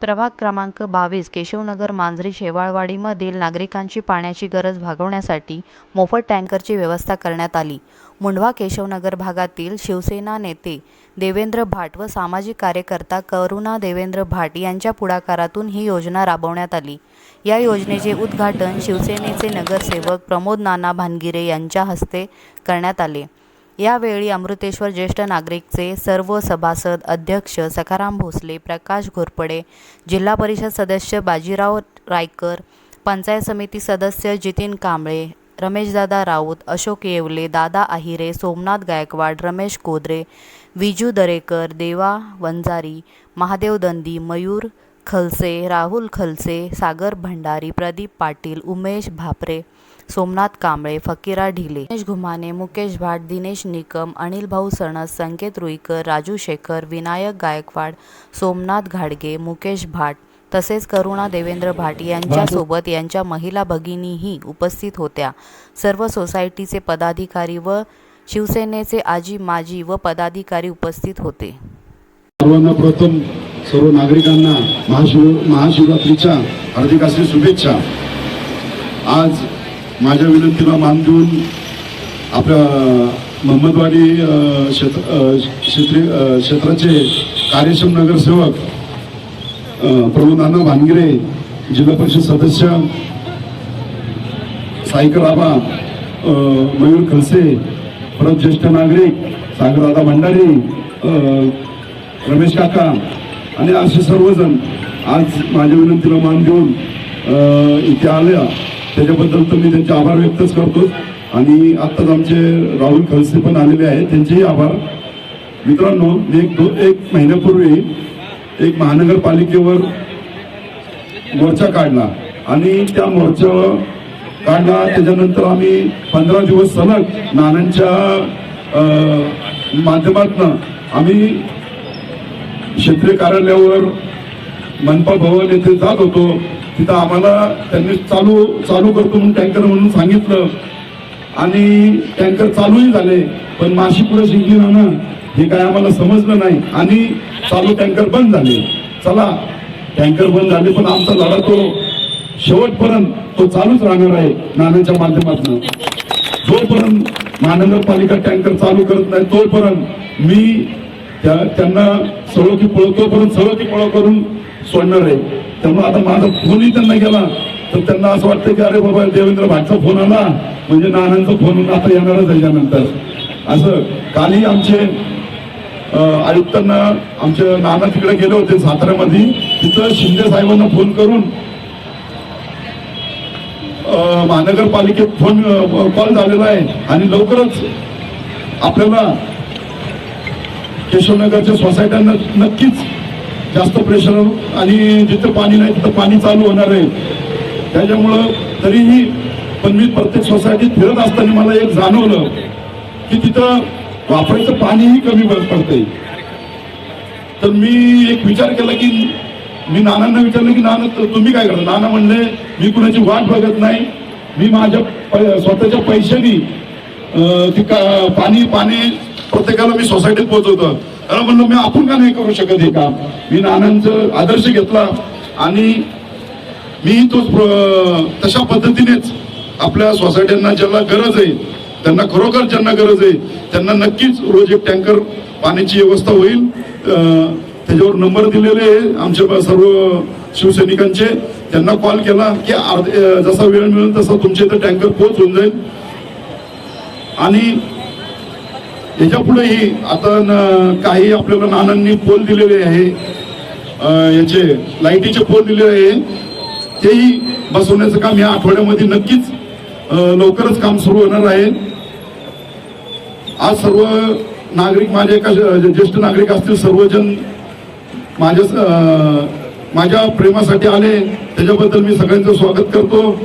प्रभाग क्रमांक बावीस केशवनगर मांजरी शेवाळवाडीमधील नागरिकांची पाण्याची गरज भागवण्यासाठी मोफत टँकरची व्यवस्था करण्यात आली. मुंढवा केशवनगर भागातील शिवसेना नेते देवेंद्र भाट व सामाजिक कार्यकर्ता करुणा देवेंद्र भाट यांच्या पुढाकारातून ही योजना राबवण्यात आली. या योजनेचे उद्घाटन शिवसेनेचे नगरसेवक प्रमोद नाना भानगिरे यांच्या हस्ते करण्यात आले. यावेळी अमृतेश्वर ज्येष्ठ नागरिकचे सर्व सभासद अध्यक्ष सखाराम भोसले प्रकाश घोरपडे जिल्हा परिषद सदस्य बाजीराव रायकर पंचायत समिती सदस्य जितीन कांबळे रमेशदादा राऊत अशोक येवले दादा आहिरे सोमनाथ गायकवाड रमेश कोदरे विजू दरेकर देवा वंजारी महादेव दंदी मयूर खलसे राहुल खलसे सागर भंडारी प्रदीप पाटील उमेश भापरे सोमनाथ कांबळे फकीरा ढिले दिनेश घुमाने मुकेश भाट दिनेश निकम अनिल भाऊ सणस संकेत रुईकर राजू शेखर विनायक गायकवाड सोमनाथ घाडगे मुकेश भाट तसेच करुणा देवेंद्र भाट यांच्यासोबत यांच्या महिला भगिनीही उपस्थित होत्या. सर्व सोसायटीचे पदाधिकारी व शिवसेनेचे आजी माजी व पदाधिकारी उपस्थित होते. सर्वांना प्रथम सर्व नागरिकांना महाशिव महाशिवरात्रीच्या हार्दिक अशी शुभेच्छा. आज माझ्या विनंतीला मान देऊन आपल्या महम्मदवाडी क्षेत्र अ, क्षेत्राचे कार्यक्षम नगरसेवक अ, प्रमोदाना भानगिरे जिल्हा परिषद सदस्य साईकर आबा मयूर खलसे परत ज्येष्ठ नागरिक सागरदादा भंडारी रमेश काका आणि असे सर्वजण आज माझ्या विनंतीला मान देऊन इथे आल्या. त्याच्याबद्दल तर मी त्यांचे आभार व्यक्तच करतो. आणि आत्ताच आमचे राहुल खलसे पण आलेले आहेत. त्यांचेही आभार. मित्रांनो मी एक दो एक महिन्यापूर्वी एक महानगरपालिकेवर मोर्चा काढला. आणि त्या मोर्चा काढला. त्याच्यानंतर आम्ही पंधरा दिवस सलग नानांच्या माध्यमातून आम्ही क्षेत्रीय कार्यालयावर मनपा भवन येथे जात होतो. तिथं आम्हाला त्यांनी चालू चालू करतो म्हणून टँकर म्हणून सांगितलं. आणि टँकर चालूही झाले. पण माशी पुढे शिंकली ना हे काय आम्हाला समजलं नाही. आणि चालू टँकर बंद झाले. चला टँकर बंद झाले पण आमचा लढा तो शेवटपर्यंत तो चालूच राहणार आहे नाण्याच्या माध्यमातून. जोपर्यंत महानगरपालिका टँकर चालू करत नाही तोपर्यंत मी त्या त्यांना सळो की पळतो करून सळो की पळो करून सोडणार आहे. त्यामुळे आता माझा फोनही त्यांना गेला. तर त्यांना असं वाटतं की अरे बाबा देवेंद्र भाटचा फोन आला. म्हणजे नानांचा फोन आता येणारच त्याच्यानंतर असं कालही आमचे आयुक्तांना आमचे नाना तिकडे गेले होते साताऱ्यामध्ये. तिथं शिंदे साहेबांना फोन करून महानगरपालिकेत फोन कॉल झालेला आहे. आणि लवकरच आपल्याला केशवनगरच्या सोसायट्यांना नक्कीच जास्त प्रेशर आणि. जिथं पाणी नाही तिथं पाणी चालू होणार आहे. त्याच्यामुळं तरीही पण मी प्रत्येक सोसायटीत फिरत असताना मला एक जाणवलं की तिथं वापरायचं पाणीही कमी पडतंय. तर मी एक विचार केला की मी नानांना विचारलं की नाना तुम्ही काय करता? नाना म्हणले मी कुणाची वाट बघत नाही. मी माझ्या पै- स्वतःच्या पैशानी ती का- पाणी पाणी प्रत्येकाला मी सोसायटीत पोहोचवतो त्याला म्हणलं मी आपण का नाही करू शकत हे काम. मी नानांचं आदर्श घेतला आणि मी तो तशा पद्धतीनेच आपल्या सोसायट्यांना ज्यांना गरज आहे त्यांना खरोखर ज्यांना गरज आहे त्यांना नक्कीच रोज एक टँकर पाण्याची व्यवस्था होईल. त्याच्यावर नंबर दिलेले आहे आमच्या सर्व शिवसैनिकांचे. त्यांना कॉल केला की जसा वेळ मिळेल तसा तुमच्या इथं टँकर पोच होऊन जाईल. आणि याच्या पुढेही आता काही आपल्याला नानांनी पोल दिलेले आहे. याचे लाईटीचे पोल दिलेले आहे. तेही बसवण्याचं काम या आठवड्यामध्ये नक्कीच लवकरच काम सुरू होणार आहे. आज सर्व नागरिक माझे एका ज्येष्ठ नागरिक असतील सर्वजण माझ्या माझ्या प्रेमासाठी आले. त्याच्याबद्दल मी सगळ्यांचं स्वागत करतो.